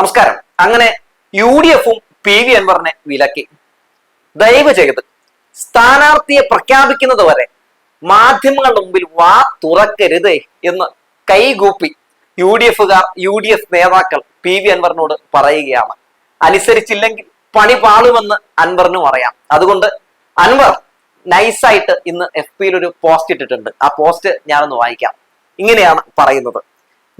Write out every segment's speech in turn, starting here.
നമസ്കാരം. അങ്ങനെ U D എഫും പി വി അൻവറിനെ വിലക്കി. ദയവ് ചെയ്ത് സ്ഥാനാർത്ഥിയെ പ്രഖ്യാപിക്കുന്നത് വരെ മാധ്യമങ്ങളുടെ മുമ്പിൽ വാ തുറക്കരുത് എന്ന് കൈകൂപ്പി യു ഡി എഫുകാർ യു ഡി എഫ് നേതാക്കൾ പി വി അൻവറിനോട് പറയുകയാണ്. അനുസരിച്ചില്ലെങ്കിൽ പണി പാളുമെന്ന് അൻവറിനും അറിയാം. അതുകൊണ്ട് അൻവർ നൈസായിട്ട് ഇന്ന് എഫ് പിയിൽ ഒരു പോസ്റ്റ് ഇട്ടിട്ടുണ്ട്. ആ പോസ്റ്റ് ഞാനൊന്ന് വായിക്കാം. ഇങ്ങനെയാണ് പറയുന്നത്.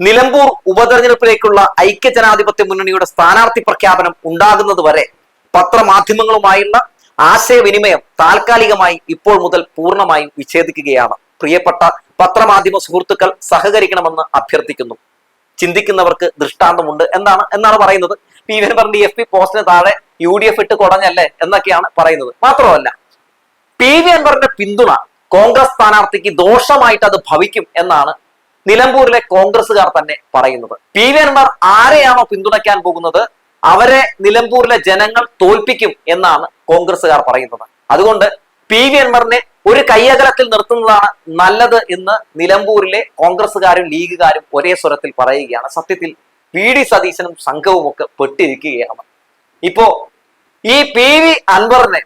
നിലമ്പൂർ ഉപതെരഞ്ഞെടുപ്പിലേക്കുള്ള ഐക്യ ജനാധിപത്യ മുന്നണിയുടെ സ്ഥാനാർത്ഥി പ്രഖ്യാപനം ഉണ്ടാകുന്നത് വരെ പത്രമാധ്യമങ്ങളുമായുള്ള ആശയവിനിമയം താൽക്കാലികമായി ഇപ്പോൾ മുതൽ പൂർണമായും വിച്ഛേദിക്കുകയാണ്. പ്രിയപ്പെട്ട പത്രമാധ്യമ സുഹൃത്തുക്കൾ സഹകരിക്കണമെന്ന് അഭ്യർത്ഥിക്കുന്നു. ചിന്തിക്കുന്നവർക്ക് ദൃഷ്ടാന്തമുണ്ട് എന്നാണ് എന്നാണ് പറയുന്നത്. പി വിനെ പറഞ്ഞ എഫ് പി പോസ്റ്റിന് താഴെ യു ഡി എഫ് ഇട്ട് കുടഞ്ഞല്ലേ എന്നൊക്കെയാണ് പറയുന്നത്. മാത്രമല്ല പി വി അൻവറിന്റെ പിന്തുണ കോൺഗ്രസ് സ്ഥാനാർത്ഥിക്ക് ദോഷമായിട്ട് അത് ഭവിക്കും എന്നാണ് നിലമ്പൂരിലെ കോൺഗ്രസുകാർ തന്നെ പറയുന്നത്. പി വി അൻവർ ആരെയാണോ പിന്തുണയ്ക്കാൻ പോകുന്നത് അവരെ നിലമ്പൂരിലെ ജനങ്ങൾ തോൽപ്പിക്കും എന്നാണ് കോൺഗ്രസുകാർ പറയുന്നത്. അതുകൊണ്ട് പി വി അൻവറിനെ ഒരു കയ്യകലത്തിൽ നിർത്തുന്നതാണ് നല്ലത് എന്ന് നിലമ്പൂരിലെ കോൺഗ്രസുകാരും ലീഗുകാരും ഒരേ സ്വരത്തിൽ പറയുകയാണ്. സത്യത്തിൽ വി ഡി സതീശനും സംഘവും ഒക്കെ പെട്ടിരിക്കുകയാണ്. ഇപ്പോ ഈ പി വി അൻവറിനെ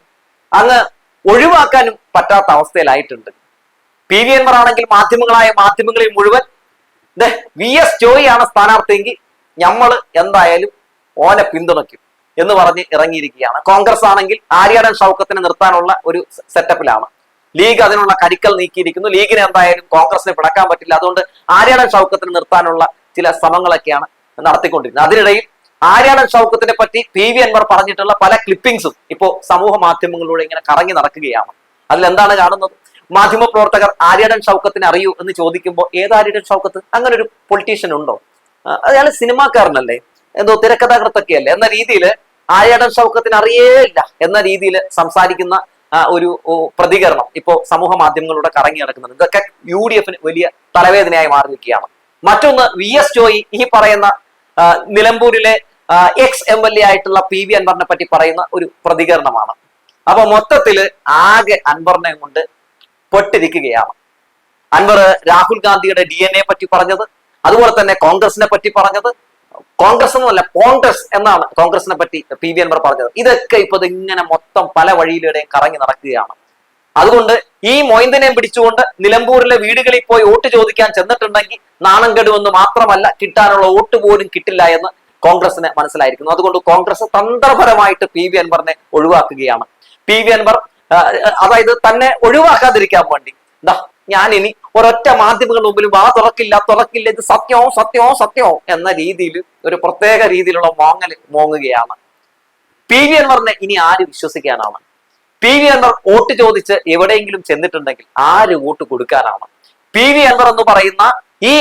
അങ്ങ് ഒഴിവാക്കാനും പറ്റാത്ത അവസ്ഥയിലായിട്ടുണ്ട്. പി വി അൻവർ ആണെങ്കിൽ മാധ്യമങ്ങളായ മാധ്യമങ്ങളിൽ മുഴുവൻ വി എസ് ജോയിയാണ് സ്ഥാനാർത്ഥിയെങ്കിൽ ഞമ്മൾ എന്തായാലും ഓനെ പിന്തുണയ്ക്കും എന്ന് പറഞ്ഞ് ഇറങ്ങിയിരിക്കുകയാണ്. കോൺഗ്രസ് ആണെങ്കിൽ ആര്യാടൻ ഷൗക്കത്തിനെ നിർത്താനുള്ള ഒരു സെറ്റപ്പിലാണ് ലീഗ് അതിനുള്ള കരിക്കൽ നീക്കിയിരിക്കുന്നു. ലീഗിന് എന്തായാലും കോൺഗ്രസിനെ പിടക്കാൻ പറ്റില്ല. അതുകൊണ്ട് ആര്യാടൻ ഷൗക്കത്തിന് നിർത്താനുള്ള ചില ശ്രമങ്ങളൊക്കെയാണ് നടത്തിക്കൊണ്ടിരുന്നത് അതിനിടയിൽ ആര്യാടൻ ഷൗക്കത്തിനെ പറ്റി പി വി അൻവർ പറഞ്ഞിട്ടുള്ള പല ക്ലിപ്പിംഗ്സും ഇപ്പോൾ സമൂഹ മാധ്യമങ്ങളിലൂടെ ഇങ്ങനെ കറങ്ങി നടക്കുകയാണ്. അതിൽ എന്താണ് കാണുന്നത്? മാധ്യമ പ്രവർത്തകർ ആര്യാടൻ ഷൗക്കത്തിനെ അറിയൂ എന്ന് ചോദിക്കുമ്പോൾ ഏത് ആര്യാടൻ ഷൗക്കത്ത്? അങ്ങനെ ഒരു പൊളിറ്റീഷ്യൻ ഉണ്ടോ? അയാൾ സിനിമാക്കാരനല്ലേ? എന്തോ തിരക്കഥാകൃത്തൊക്കെയല്ലേ? എന്ന രീതിയിൽ ആര്യാടൻ ഷൗക്കത്തിന് അറിയേയില്ല എന്ന രീതിയിൽ സംസാരിക്കുന്ന ഒരു പ്രതികരണം ഇപ്പോൾ സമൂഹ മാധ്യമങ്ങളിലൂടെ കറങ്ങി നടക്കുന്നുണ്ട് ഇതൊക്കെ യു ഡി എഫിന് വലിയ തലവേദനയായി മാറി നിൽക്കുകയാണ് മറ്റൊന്ന് വി എസ് ജോയി ഈ പറയുന്ന നിലമ്പൂരിലെ എക്സ് എം എൽ എ ആയിട്ടുള്ള പി വി അൻവറിനെ പറ്റി പറയുന്ന ഒരു പ്രതികരണമാണ്. അപ്പൊ മൊത്തത്തിൽ ആകെ അൻവറിനെ കൊണ്ട് പൊട്ടിരിക്കുകയാണ്. അൻവർ രാഹുൽ ഗാന്ധിയുടെ ഡി എൻ എ പറ്റി പറഞ്ഞത് അതുപോലെ തന്നെ കോൺഗ്രസിനെ പറ്റി പറഞ്ഞത്. കോൺഗ്രസ് എന്നല്ല കോൺഗ്രസ് എന്നാണ് കോൺഗ്രസിനെ പറ്റി പി വി അൻവർ പറഞ്ഞത്. ഇതൊക്കെ ഇപ്പൊ ഇങ്ങനെ മൊത്തം പല വഴിയിലൂടെയും കറങ്ങി നടക്കുകയാണ്. അതുകൊണ്ട് ഈ മൊയ്തനെയും പിടിച്ചുകൊണ്ട് നിലമ്പൂരിലെ വീടുകളിൽ പോയി വോട്ട് ചോദിക്കാൻ ചെന്നിട്ടുണ്ടെങ്കിൽ നാണം കെടുമെന്ന് മാത്രമല്ല കിട്ടാനുള്ള വോട്ട് പോലും കിട്ടില്ല എന്ന് കോൺഗ്രസിന് മനസ്സിലായിരിക്കുന്നു. അതുകൊണ്ട് കോൺഗ്രസ് തന്ത്രപരമായിട്ട് പി വി അൻവറിനെ ഒഴിവാക്കുകയാണ്. പി വി അൻവർ അതായത് തന്നെ ഒഴിവാക്കാതിരിക്കാൻ വേണ്ടി. ദാ ഞാൻ ഇനി ഒരൊറ്റ മാധ്യമങ്ങളുടെ മുമ്പിൽ വാ തുറക്കില്ല തുറക്കില്ല ഇത് സത്യവും സത്യവും സത്യവും എന്ന രീതിയിൽ ഒരു പ്രത്യേക രീതിയിലുള്ള മോങ്ങൽ മോങ്ങുകയാണ്. പി വി അൻവറിനെ ഇനി ആര് വിശ്വസിക്കാനാണ്? പി വി അൻവർ വോട്ട് ചോദിച്ച് എവിടെയെങ്കിലും ചെന്നിട്ടുണ്ടെങ്കിൽ ആര് വോട്ട് കൊടുക്കാനാണ്? പി വി അൻവർ എന്ന് പറയുന്ന ഈ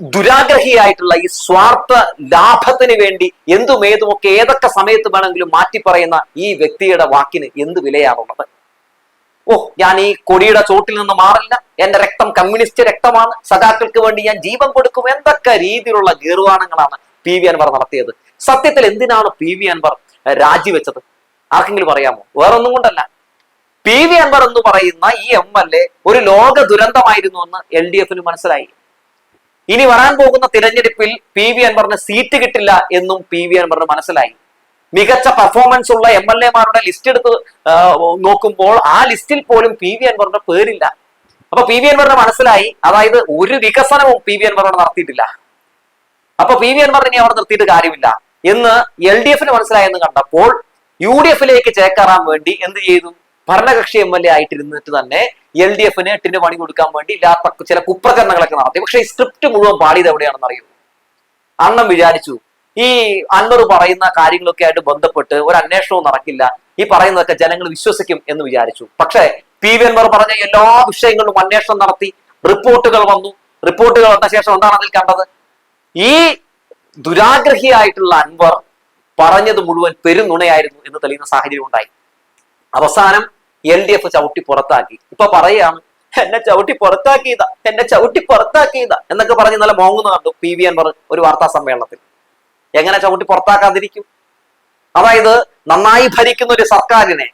ദുരാഗ്രഹിയായിട്ടുള്ള ഈ സ്വാർത്ഥ ലാഭത്തിന് വേണ്ടി എന്തും ഏതുമൊക്കെ ഏതൊക്കെ സമയത്ത് വേണമെങ്കിലും മാറ്റി പറയുന്ന ഈ വ്യക്തിയുടെ വാക്കിന് എന്ത് വിലയാണുള്ളത്? ഓ ഞാൻ ഈ കൊടിയുടെ ചോട്ടിൽ നിന്ന് മാറില്ല. എന്റെ രക്തം കമ്മ്യൂണിസ്റ്റ് രക്തമാണ്. സഖാക്കൾക്ക് വേണ്ടി ഞാൻ ജീവൻ കൊടുക്കും. എന്തൊക്കെ രീതിയിലുള്ള ഗീർവാണങ്ങളാണ് പി വി അൻവർ നടത്തിയത്? സത്യത്തിൽ എന്തിനാണ് പി വി അൻവർ രാജിവെച്ചത്? ആർക്കെങ്കിലും പറയാമോ വേറൊന്നും കൊണ്ടല്ല. പി വി അൻവർ എന്ന് പറയുന്ന ഈ എം എൽ എ ഒരു ലോക ദുരന്തമായിരുന്നു എന്ന് എൽ ഡി എഫിന് മനസ്സിലായി. ഇനി വരാൻ പോകുന്ന തിരഞ്ഞെടുപ്പിൽ പി വി അൻവറിന് സീറ്റ് കിട്ടില്ല എന്നും പി വി അൻവറിന് മനസ്സിലായി. മികച്ച പെർഫോമൻസ് ഉള്ള എം എൽ എമാരുടെ ലിസ്റ്റ് എടുത്ത് നോക്കുമ്പോൾ ആ ലിസ്റ്റിൽ പോലും പി വി അൻവറിന്റെ പേരില്ല. അപ്പൊ പി വി അൻവറിന് മനസ്സിലായി. അതായത് ഒരു വികസനവും പി വി അൻവറോട് നടത്തിയിട്ടില്ല. അപ്പൊ പി വി അൻവർ ഇനി അവിടെ നിർത്തിയിട്ട് കാര്യമില്ല. എന്ന് എൽ ഡി എഫിന് മനസ്സിലായെന്ന് കണ്ടപ്പോൾ യു ഡി എഫിലേക്ക് ചേക്കേറാൻ വേണ്ടി എന്ത് ചെയ്തു? ഭരണകക്ഷി എം എൽ എ ആയിട്ടിരുന്നിട്ട് തന്നെ എൽ ഡി എഫിന് എട്ടിന് പണി കൊടുക്കാൻ വേണ്ടി ഇല്ലാത്ത ചില കുപ്രകരണങ്ങളൊക്കെ നടത്തി. പക്ഷെ ഈ സ്ക്രിപ്റ്റ് മുഴുവൻ പാടിയത് എവിടെയാണെന്ന് അറിയൂ? അണ്ണം വിചാരിച്ചു ഈ അൻവർ പറയുന്ന കാര്യങ്ങളൊക്കെ ആയിട്ട് ബന്ധപ്പെട്ട് ഒരു അന്വേഷണവും നടക്കില്ല. ഈ പറയുന്നതൊക്കെ ജനങ്ങൾ വിശ്വസിക്കും എന്ന് വിചാരിച്ചു. പക്ഷേ പി വി അൻവർ പറഞ്ഞ എല്ലാ വിഷയങ്ങളിലും അന്വേഷണം നടത്തി. റിപ്പോർട്ടുകൾ വന്നു. റിപ്പോർട്ടുകൾ വന്ന ശേഷം എന്താണ് അതിൽ കണ്ടത്? ഈ ദുരാഗ്രഹിയായിട്ടുള്ള അൻവർ പറഞ്ഞത് മുഴുവൻ പെരുന്നുണയായിരുന്നു എന്ന് തെളിയുന്ന സാഹചര്യം ഉണ്ടായി. അവസാനം എൽ ഡി എഫ് ചവിട്ടി പുറത്താക്കി. ഇപ്പൊ പറയാണ് എന്നെ ചവിട്ടി പുറത്താക്കിയതാ എന്നെ ചവിട്ടി പുറത്താക്കിയതാ എന്നൊക്കെ പറഞ്ഞ് നല്ല മോങ്ങുന്ന കണ്ടു പി വി എൻ പറഞ്ഞു ഒരു വാർത്താ സമ്മേളനത്തിൽ. എങ്ങനെ ചവിട്ടി പുറത്താക്കാതിരിക്കും? അതായത് നന്നായി ഭരിക്കുന്ന ഒരു സർക്കാരിനെ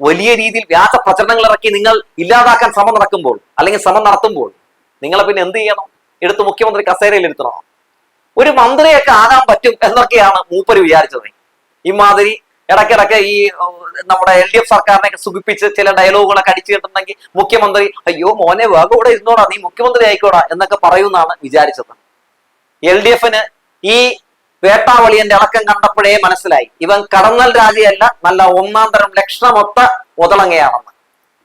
വലിയ രീതിയിൽ വ്യാജ പ്രചരണങ്ങൾ ഇറക്കി നിങ്ങൾ ഇല്ലാതാക്കാൻ ശ്രമം നടക്കുമ്പോൾ അല്ലെങ്കിൽ ശ്രമം നടത്തുമ്പോൾ നിങ്ങളെ പിന്നെ എന്ത് ചെയ്യണം? എടുത്ത് മുഖ്യമന്ത്രി കസേരയിൽ ഇരുത്തണോ. ഒരു മന്ത്രിയൊക്കെ ആകാൻ പറ്റും എന്നൊക്കെയാണ് മൂപ്പര് വിചാരിച്ചത്. ഇമാതിരി ഇടയ്ക്കിടയ്ക്ക് ഈ നമ്മുടെ എൽ ഡി എഫ് സർക്കാരിനെ സുഖിപ്പിച്ച് ചില ഡയലോഗുകളൊക്കെ അടിച്ചു കിട്ടുന്നെങ്കിൽ മുഖ്യമന്ത്രി അയ്യോ മോനെ വേഗം ഇവിടെ ഇരുന്നോടാ നീ മുഖ്യമന്ത്രി ആയിക്കോടാ എന്നൊക്കെ പറയുമെന്നാണ് വിചാരിച്ചത്. എൽ ഡി എഫിന് ഈ വേട്ടാവളിയന്റെ ഇളക്കം കണ്ടപ്പോഴേ മനസ്സിലായി. ഇവൻ കടന്നൽ രാജയല്ല നല്ല ഒന്നാം തരം ലക്ഷണമൊത്ത ഒതളങ്ങയാണെന്ന്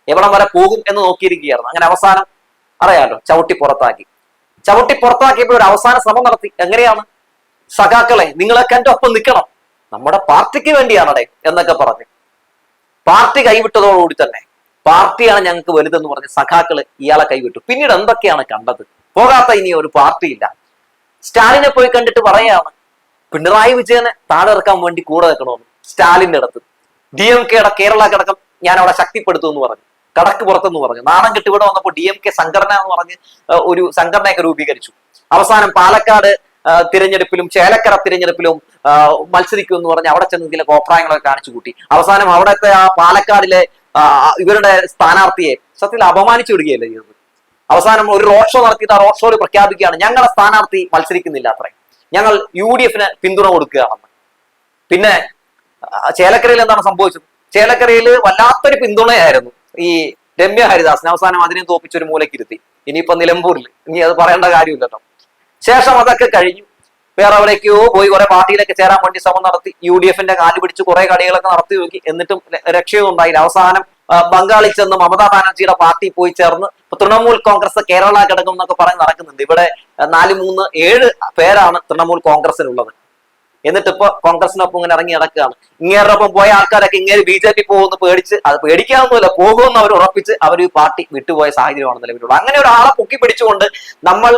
എവിടം വരെ പോകും എന്ന് നോക്കിയിരിക്കുകയായിരുന്നു. അങ്ങനെ അവസാനം അറിയാലോ ചവിട്ടി പുറത്താക്കി. ചവിട്ടി പുറത്താക്കിയപ്പോൾ ഒരു അവസാന ശ്രമം നടത്തി. എങ്ങനെയാണ്? സഖാക്കളെ നിങ്ങളൊക്കെ എന്റെ ഒപ്പം നിൽക്കണം. നമ്മുടെ പാർട്ടിക്ക് വേണ്ടിയാണടേ എന്നൊക്കെ പറഞ്ഞു. പാർട്ടി കൈവിട്ടതോടുകൂടി തന്നെ പാർട്ടിയാണ് ഞങ്ങൾക്ക് വലുതെന്ന് പറഞ്ഞ് സഖാക്കൾ ഇയാളെ കൈവിട്ടു. പിന്നീട് എന്തൊക്കെയാണ് കണ്ടത്? പോകാത്ത ഇനി ഒരു പാർട്ടിയില്ല. സ്റ്റാലിനെ പോയി കണ്ടിട്ട് പറയാണ് പിണറായി വിജയനെ താഴെ ഇറക്കാൻ വേണ്ടി കൂടെ നിൽക്കണമെന്ന് സ്റ്റാലിന്റെ അടുത്ത്. ഡി എം കെയുടെ കേരള ഘടകം ഞാൻ അവിടെ ശക്തിപ്പെടുത്തും എന്ന് പറഞ്ഞു. കടക്ക് പുറത്തെന്ന് പറഞ്ഞു. നാണം കെട്ടിവിടെ വന്നപ്പോൾ ഡി എം കെ സംഘടന എന്ന് പറഞ്ഞ് ഒരു സംഘടനയൊക്കെ രൂപീകരിച്ചു. അവസാനം പാലക്കാട് തിരഞ്ഞെടുപ്പിലും ചേലക്കര തിരഞ്ഞെടുപ്പിലും മത്സരിക്കും എന്ന് പറഞ്ഞ് അവിടെ ചെന്ന് ചില കോപ്രായങ്ങളൊക്കെ കാണിച്ചു കൂട്ടി. അവസാനം അവിടുത്തെ ആ പാലക്കാടിലെ ഇവരുടെ സ്ഥാനാർത്ഥിയെ സത്യത്തിൽ അപമാനിച്ചു വിടുകയല്ലേ ചെയ്തത്. അവസാനം ഒരു റോഡ് ഷോ നടത്തിയിട്ട് ആ റോഡ് ഷോയിൽ പ്രഖ്യാപിക്കുകയാണ്. ഞങ്ങളുടെ സ്ഥാനാർത്ഥി മത്സരിക്കുന്നില്ല അത്രയും. ഞങ്ങൾ യു ഡി എഫിന് പിന്തുണ കൊടുക്കുകയാണെന്ന് പിന്നെ ചേലക്കരയിൽ എന്താണ് സംഭവിച്ചത്? ചേലക്കരയിൽ വല്ലാത്തൊരു പിന്തുണയായിരുന്നു ഈ രമ്യ ഹരിദാസിന്. അവസാനം അതിനെ തോപ്പിച്ചൊരു മൂലക്കിരുത്തി. ഇനിയിപ്പോ നിലമ്പൂരിൽ ഇനി അത് പറയേണ്ട കാര്യമില്ലല്ലോ. ശേഷം അതൊക്കെ കഴിഞ്ഞു. വേറെ എവിടേക്കോ പോയി കുറെ പാർട്ടിയിലൊക്കെ ചേരാൻ വേണ്ടി ശ്രമം നടത്തി. യു ഡി എഫിന്റെ കാൽ പിടിച്ച് കുറെ കളികളൊക്കെ നടത്തി നോക്കി എന്നിട്ടും രക്ഷയൊന്നും ഉണ്ടായില്ല. അവസാനം ബംഗാളിൽ ചെന്ന് മമതാ ബാനർജിയുടെ പാർട്ടി പോയി ചേർന്ന് തൃണമൂൽ കോൺഗ്രസ് കേരള ഘടകം എന്നൊക്കെ പറഞ്ഞ് നടക്കുന്നുണ്ട്. ഇവിടെ നാല് മൂന്ന് ഏഴ് പേരാണ് തൃണമൂൽ കോൺഗ്രസിനുള്ളത് എന്നിട്ട് ഇപ്പൊ കോൺഗ്രസിനൊപ്പം ഇങ്ങനെ ഇറങ്ങി നടക്കുകയാണ്. ഒപ്പം പോയ ആൾക്കാരൊക്കെ ഇങ്ങനെ ബി ജെ പി പോകുമെന്ന് പേടിച്ച് അത് പേടിക്കാവുന്നില്ല പോകുമെന്ന് അവർ ഉറപ്പിച്ച് അവർ ഈ പാർട്ടി വിട്ടുപോയ സാഹചര്യമാണ് നിലവിലുള്ളത് അങ്ങനെ ഒരാളെ പൊക്കി പിടിച്ചുകൊണ്ട് നമ്മൾ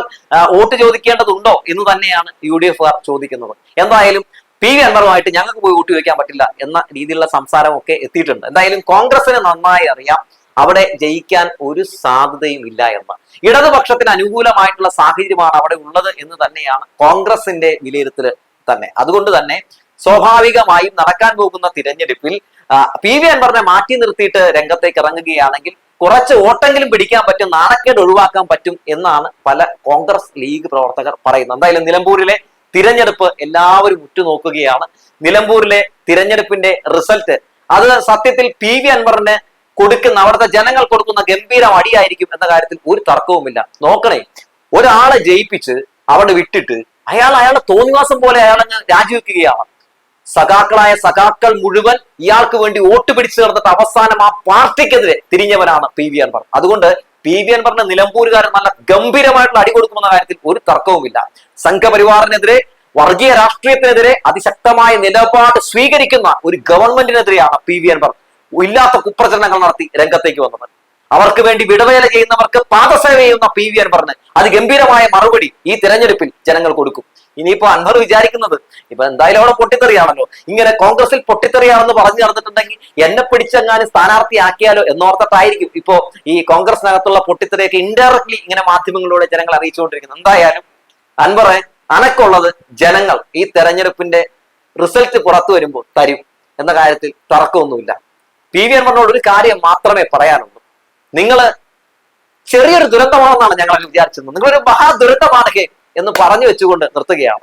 വോട്ട് ചോദിക്കേണ്ടതുണ്ടോ എന്ന് തന്നെയാണ് യു ഡി എഫ് ചോദിക്കുന്നത്. എന്തായാലും പി വി അൻവറുമായിട്ട് ഞങ്ങൾക്ക് പോയി വോട്ട് ചോദിക്കാൻ പറ്റില്ല എന്ന രീതിയിലുള്ള സംസാരമൊക്കെ എത്തിയിട്ടുണ്ട്. എന്തായാലും കോൺഗ്രസിന് നന്നായി അറിയാം. അവിടെ ജയിക്കാൻ ഒരു സാധ്യതയും ഇല്ല എന്ന്. ഇടതുപക്ഷത്തിന് അനുകൂലമായിട്ടുള്ള സാഹചര്യമാണ് അവിടെ ഉള്ളത് എന്ന് തന്നെയാണ് കോൺഗ്രസിന്റെ വിലയിരുത്തൽ തന്നെ. അതുകൊണ്ട് തന്നെ സ്വാഭാവികമായും നടക്കാൻ പോകുന്ന തിരഞ്ഞെടുപ്പിൽ പി വി അൻവറിനെ മാറ്റി നിർത്തിയിട്ട് രംഗത്തേക്ക് ഇറങ്ങുകയാണെങ്കിൽ കുറച്ച് വോട്ടെങ്കിലും പിടിക്കാൻ പറ്റും നാണക്കേട് ഒഴിവാക്കാൻ പറ്റും എന്നാണ് പല കോൺഗ്രസ് ലീഗ് പ്രവർത്തകർ പറയുന്നത്. എന്തായാലും നിലമ്പൂരിലെ തിരഞ്ഞെടുപ്പ് എല്ലാവരും ഉറ്റുനോക്കുകയാണ്. നിലമ്പൂരിലെ തിരഞ്ഞെടുപ്പിന്റെ റിസൾട്ട്. അത് സത്യത്തിൽ പി വി അൻവറിന് കൊടുക്കുന്ന അവിടുത്തെ ജനങ്ങൾ കൊടുക്കുന്ന ഗംഭീര അടിയായിരിക്കും എന്ന കാര്യത്തിൽ ഒരു തർക്കവുമില്ല. നോക്കണേ ഒരാളെ ജയിപ്പിച്ച് അവിടെ വിട്ടിട്ട് അയാൾ അയാളുടെ തോന്നിവാസം പോലെ അയാളങ്ങ് രാജിവെക്കുകയാണ്. സഖാക്കളായ സഖാക്കൾ മുഴുവൻ ഇയാൾക്ക് വേണ്ടി വോട്ട് പിടിച്ചു ചേർന്നിട്ട് അവസാനം ആ പാർട്ടിക്കെതിരെ തിരിഞ്ഞവനാണ് പി വി അൻവർ. അതുകൊണ്ട് പി വി അൻവറിന് നിലമ്പൂരുകാരൻ നല്ല ഗംഭീരമായിട്ടുള്ള അടി കൊടുക്കുമെന്ന കാര്യത്തിൽ ഒരു തർക്കവുമില്ല. സംഘപരിവാറിനെതിരെ വർഗീയ രാഷ്ട്രീയത്തിനെതിരെ അതിശക്തമായ നിലപാട് സ്വീകരിക്കുന്ന ഒരു ഗവൺമെന്റിനെതിരെയാണ് പി വി അൻവർ ഇല്ലാത്ത കുപ്രചരണങ്ങൾ നടത്തി രംഗത്തേക്ക് വന്നത്. അവർക്ക് വേണ്ടി വിടവേല ചെയ്യുന്നവർക്ക് പാദസേവ ചെയ്യുന്ന പി വി അൻവറിന് അതിഗംഭീരമായ മറുപടി ഈ തിരഞ്ഞെടുപ്പിൽ ജനങ്ങൾ കൊടുക്കും. ഇനിയിപ്പോ അൻവർ വിചാരിക്കുന്നത് ഇപ്പൊ എന്തായാലും അവിടെ പൊട്ടിത്തെറിയാണല്ലോ. ഇങ്ങനെ കോൺഗ്രസിൽ പൊട്ടിത്തെറിയാണെന്ന് പറഞ്ഞു നടന്നിട്ടുണ്ടെങ്കിൽ എന്നെ പിടിച്ചെങ്ങാനും സ്ഥാനാർത്ഥിയാക്കിയാലോ എന്നോർത്തിട്ടായിരിക്കും ഇപ്പോ ഈ കോൺഗ്രസിനകത്തുള്ള പൊട്ടിത്തെറിയൊക്കെ ഇൻഡയറക്ട്ലി ഇങ്ങനെ മാധ്യമങ്ങളിലൂടെ ജനങ്ങൾ അറിയിച്ചുകൊണ്ടിരിക്കുന്നത്. എന്തായാലും അൻവറെ അനക്കുള്ളത് ജനങ്ങൾ ഈ തെരഞ്ഞെടുപ്പിന്റെ റിസൾട്ട് പുറത്തു വരുമ്പോൾ തരും എന്ന കാര്യത്തിൽ തർക്കമൊന്നുമില്ല. പി വി അൻവറിനോട് ഒരു കാര്യം മാത്രമേ പറയാനുള്ളൂ. നിങ്ങൾ ചെറിയൊരു ദുരന്തമാണെന്നാണ് ഞങ്ങൾ വിചാരിച്ചത്. നിങ്ങളൊരു മഹാ ദുരന്തമാണ് എന്ന് പറഞ്ഞു വെച്ചുകൊണ്ട് നിർത്തുകയാണ്.